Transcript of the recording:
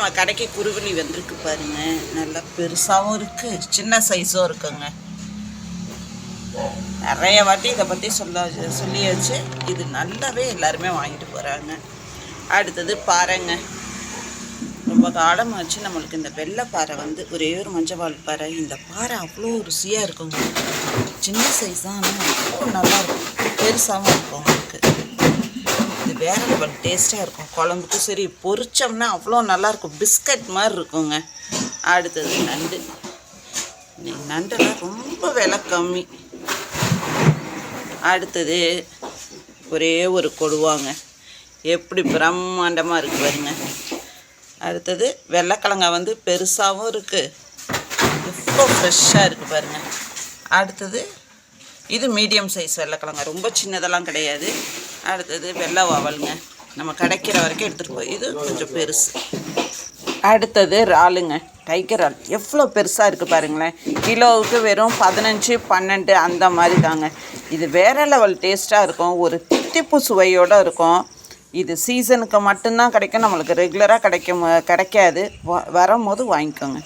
நம்ம கடைக்கு குருவிலி வந்திருக்கு பாருங்க. நல்லா பெருசாகவும் இருக்குது சின்ன சைஸும் இருக்குங்க. நிறைய வாட்டி இதை பற்றி சொல்ல சொல்லியாச்சு. இது நல்லாவே எல்லாருமே வாங்கிட்டு போகிறாங்க அடுத்தது பாறைங்க. ரொம்ப காலமாச்சு நம்மளுக்கு இந்த வெள்ளை பாறை வந்து ஒரே ஒரு மஞ்சள் பாறை. இந்த பாறை அவ்வளோ ருசியாக இருக்குங்க. சின்ன சைஸ் தான் ஆனால் அவ்வளோ நல்லா இருக்கும். பெருசாகவும் இருக்கும். வேற லெவல் டேஸ்ட்டாக இருக்கும். குழம்புக்கும் சரி பொரிச்சோம்னா அவ்வளோ நல்லாயிருக்கும். பிஸ்கட் மாதிரி இருக்குங்க. அடுத்தது நண்டு. இன்னைக்கு நண்டெல்லாம் ரொம்ப விலை கம்மி. அடுத்தது ஒரே ஒரு கொடுவாங்க. எப்படி பிரம்மாண்டமாக இருக்குது பாருங்க. அடுத்தது வெள்ளைக்கிழங்கா வந்து பெருசாகவும் இருக்குது எவ்வளோ ஃப்ரெஷ்ஷாக இருக்குது பாருங்க. அடுத்தது இது மீடியம் சைஸ் வெள்ளைக்கிழங்கா. ரொம்ப சின்னதெல்லாம் கிடையாது. அடுத்தது வெள்ளை வாவலுங்க. நம்ம கிடைக்கிற வரைக்கும் எடுத்துகிட்டு போய் இது கொஞ்சம் பெருசு. அடுத்தது இறாலுங்க. டைகர் இறால். எவ்வளோ பெருசாக இருக்குது பாருங்களேன். கிலோவுக்கு வெறும் பதினஞ்சு பன்னெண்டு அந்த மாதிரி தாங்க இது வேறு லெவல் டேஸ்ட்டாக இருக்கும். ஒரு தித்திப்பு சுவையோடு இருக்கும். இது சீசனுக்கு மட்டும்தான் கிடைக்கும். நம்மளுக்கு ரெகுலராக கிடைக்கும் கிடைக்காது. வ- வரும்போது வாங்கிக்கோங்க.